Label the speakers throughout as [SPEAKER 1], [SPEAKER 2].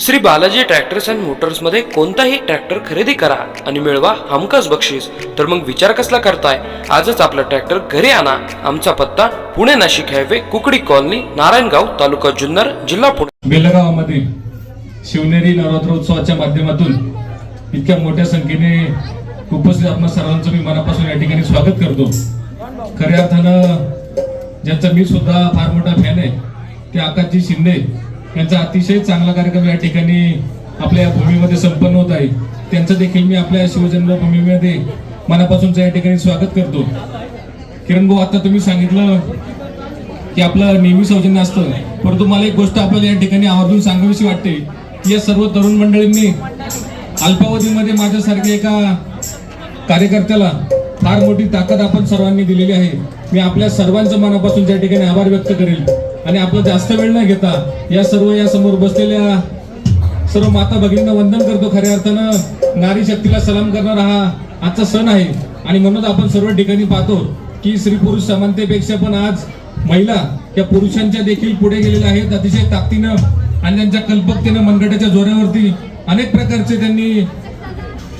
[SPEAKER 1] Shri Balaji tractors and मोटर्समध्ये कोणताही tractor खरेदी करा आणि मिळवा हमखास बक्षीस. तर मग विचार कसला करताय? आजच आपला ट्रॅक्टर घरी आणा. आमचा पत्ता पुणे नाशिक हायवे कुकडी कॉलनी नारायणगाव तालुका जुन्नर जिल्हा पुणे.
[SPEAKER 2] बेलगावामध्ये शिवनेरी नवरात्र उत्सवाच्या माध्यमातून इतक्या मोठ्या संख्येने उपस्थित आपण सर्वांचं मी मनापासून या ठिकाणी स्वागत करतो. खऱ्या अर्थानं ज्यांचा मी सुद्धा फार मोठा फॅन आहे ते आकाशजी शिंदे. यांचा अतिशय चांगला कार्यक्रम या ठिकाणी आपल्या भूमीमध्ये संपन्न होत आहे. त्यांचं देखील मी आपल्या शिवजन्मभूमीमध्ये मनापासूनचं या ठिकाणी स्वागत करतो. किरण भाऊ आता तुम्ही सांगितलं की आपलं नेहमी सौजन्य असतं. परंतु मला एक गोष्ट आपल्याला या ठिकाणी आवर्जून सांगावीशी वाटते. की या सर्व तरुण मंडळींनी अल्पावधीमध्ये माझ्यासारख्या एका कार्यकर्त्याला फार मोठी ताकद आपण सर्वांनी दिलेली आहे. मी आपल्या सर्वांचं मनापासून त्या ठिकाणी आभार व्यक्त करेल. आणि आपलं जास्त वेळ न घेता. या सर्व या समोर बसलेल्या सर्व माता भगिनींना वंदन करतो खऱ्या अर्थानं. नारी शक्तीला सलाम करणारा हा आजचा सण आहे. आणि म्हणून आपण सर्व ठिकाणी पाहतो की स्त्री पुरुष समानतेपेक्षा पण आज महिला या पुरुषांच्या देखील पुढे गेलेल्या आहेत. अतिशय ताकदीनं आणि त्यांच्या कल्पकतेनं मनगटाच्या जोऱ्यावरती अनेक प्रकारचे त्यांनी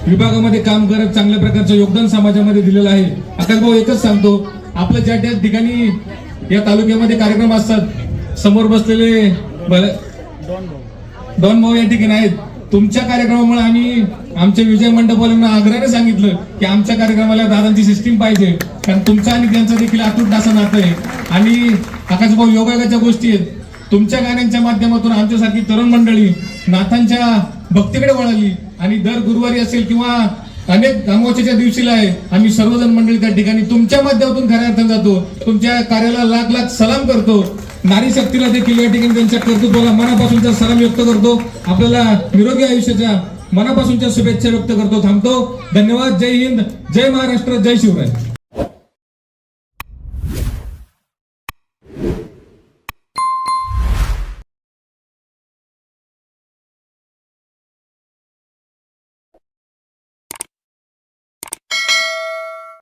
[SPEAKER 2] विभागामध्ये काम करत चांगल्या प्रकारचं योगदान समाजामध्ये दिलेलं आहे. आकाश भाऊ एकच सांगतो. आपलं ज्या त्या ठिकाणी या तालुक्यामध्ये कार्यक्रम असतात. समोर बसलेले भले- दोन भाऊ या ठिकाणी आहेत. तुमच्या कार्यक्रमामुळे आम्ही आमच्या विजय मंडपवाल्यांना आग्रहाने सांगितलं की आमच्या कार्यक्रमाला दादांची सिस्टीम पाहिजे. कारण तुमचा आणि त्यांचा देखील अतूट असं नातं आहे. आणि आकाशभाऊ योगायोगाच्या गोष्टी आहेत. तुमच्या गाण्यांच्या माध्यमातून आमच्यासारखी तरुण मंडळी नाथांच्या भक्तीकडे वळाली. आणि दर गुरुवारी असेल किंवा अनेक अमावस्याच्या दिवशीला आहे. आम्ही सर्वजण मंडळी त्या ठिकाणी तुमच्या माध्यमातून खऱ्या अर्थानं जातो. तुमच्या कार्याला लाख लाख सलाम करतो. नारी शक्तीला देखील या ठिकाणी त्यांच्या कर्तृत्वाला मनापासूनचा सलाम व्यक्त करतो. आपल्याला निरोगी आयुष्याच्या मनापासूनच्या शुभेच्छा व्यक्त करतो. थांबतो. धन्यवाद. जय हिंद. जय महाराष्ट्र. जय शिवराय.